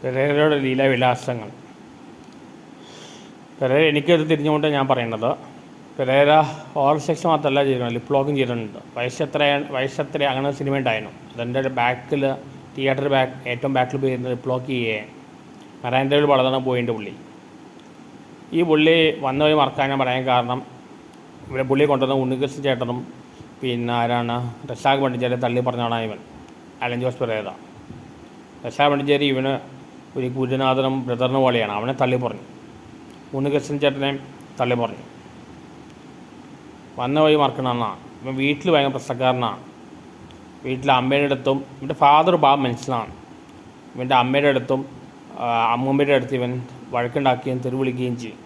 പെരേരയുടെ ലീലാവിലാസങ്ങൾ. Pereira എനിക്കത് തിരിഞ്ഞുകൊണ്ട് ഞാൻ പറയുന്നത് പെരേര ഓറൽ സെക്ഷൻ മാത്രമല്ല ചെയ്തിരുന്നത് ലിപ് ലോക്കും ചെയ്തിട്ടുണ്ട്. വയസ്സെത്ര വയസ്സെത്ര അങ്ങനെ സിനിമ ഉണ്ടായിരുന്നു. അതിന്റെ ബാക്കിൽ തിയേറ്റർ ബാക്ക് ഏറ്റവും ബാക്കിൽ പോയി ലിപ് ചെയ്യേ. മരാൻഡയിൽ വളർന്ന പോയിന്റെ പുള്ളി. ഈ പുള്ളി വന്ന വഴി മറക്കാൻ ഞാൻ പറയാൻ കാരണം ഇവിടെ പുള്ളിയെ കൊണ്ടുവന്ന ഉണ്ണികൃഷ്ണൻ ചേട്ടനും പിന്നെ ആരാണ്? റഷാഖ് പണ്ടിച്ചേരി തള്ളി പറഞ്ഞാണ് ഇവൻ അലൻ ജോസ് പെരേര. റസാഖ് പണ്ടിച്ചേരി ഇവന് ഒരു ഗുരുനാഥനും ബ്രദറിനും പോലെയാണ് അവനെ തള്ളി പറഞ്ഞു. ഉണ്ണികൃഷ്ണൻ ചേട്ടനെ തള്ളി പറഞ്ഞു. വന്ന വഴി മറക്കണമെന്നാണ് ഇവൻ വീട്ടിൽ ഭയങ്കര പ്രശ്നക്കാരനാണ്. വീട്ടിലെ അമ്മയുടെ അടുത്തും ഇവന്റെ ഫാദർ ബാബ് മനസ്സിലാണ് ഇവന്റെ അമ്മയുടെ അടുത്തും അമ്മൂമ്മയുടെ അടുത്ത് ഇവൻ വഴക്കുണ്ടാക്കുകയും തെരുവിളിക്കുകയും ചെയ്യും.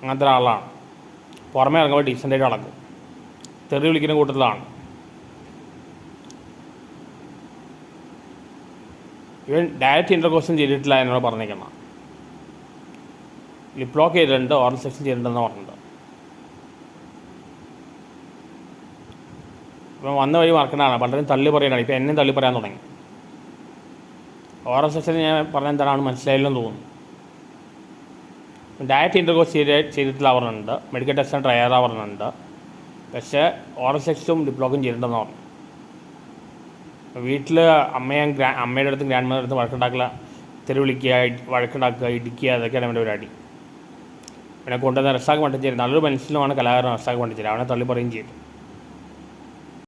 അങ്ങനത്തെ ഒരാളാണ്. പുറമേ ഇറങ്ങുമ്പോൾ ഡീസന്റായിട്ട് നടക്കും. തെറി വിളിക്കുന്ന കൂട്ടത്തിലാണ്. ഇവൻ ഡയറക്റ്റ് ഇന്റർകോഴ്സും ചെയ്തിട്ടില്ല എന്നോട് പറഞ്ഞേക്കണം ലിപ് ലോക്ക് ചെയ്തിട്ടുണ്ട് ഓറൽ സെക്ഷൻ ചെയ്തിട്ടുണ്ടെന്ന് പറഞ്ഞിട്ടുണ്ട് ഇപ്പം വന്ന വഴി മറക്കണതാണ് പലരും തള്ളി പറയണം ഇപ്പം എന്നെയും തള്ളി പറയാൻ തുടങ്ങി. ഓറൽ സെക്ഷൻ ഞാൻ പറഞ്ഞ എന്താണ് മനസ്സിലായില്ലെന്ന് തോന്നുന്നു. ഡയറ്റ് ഇന്റർകോസ് ചെയ്ത് ചെയ്തിട്ടുള്ള പറഞ്ഞിട്ടുണ്ട് മെഡിക്കൽ ടെസ്റ്റിന് ട്രയർ പറഞ്ഞിട്ടുണ്ട് പക്ഷേ ഓറൽ സെക്സും ഡിപ്ലോക്കും ചെയ്തിട്ടുണ്ടെന്ന് പറഞ്ഞു വീട്ടിൽ അമ്മയും ഗ്രാ അമ്മയുടെ അടുത്തും ഗ്രാൻഡ് മദർ അടുത്തും വഴക്കുണ്ടാക്കുക തെരുവിളിക്കുക വഴക്കുണ്ടാക്കുക ഇടിക്കുക അതൊക്കെയാണ് അവന്റെ പരിപാടി. പിന്നെ കൊണ്ടുവന്ന റസാഖ് പണ്ടിച്ചേരി നല്ലൊരു മനുഷ്യനുമാണ് കലാകാരൻ റസാഖ് പണ്ടിച്ചേരി അവനെ തള്ളി പറയുകയും ചെയ്തു.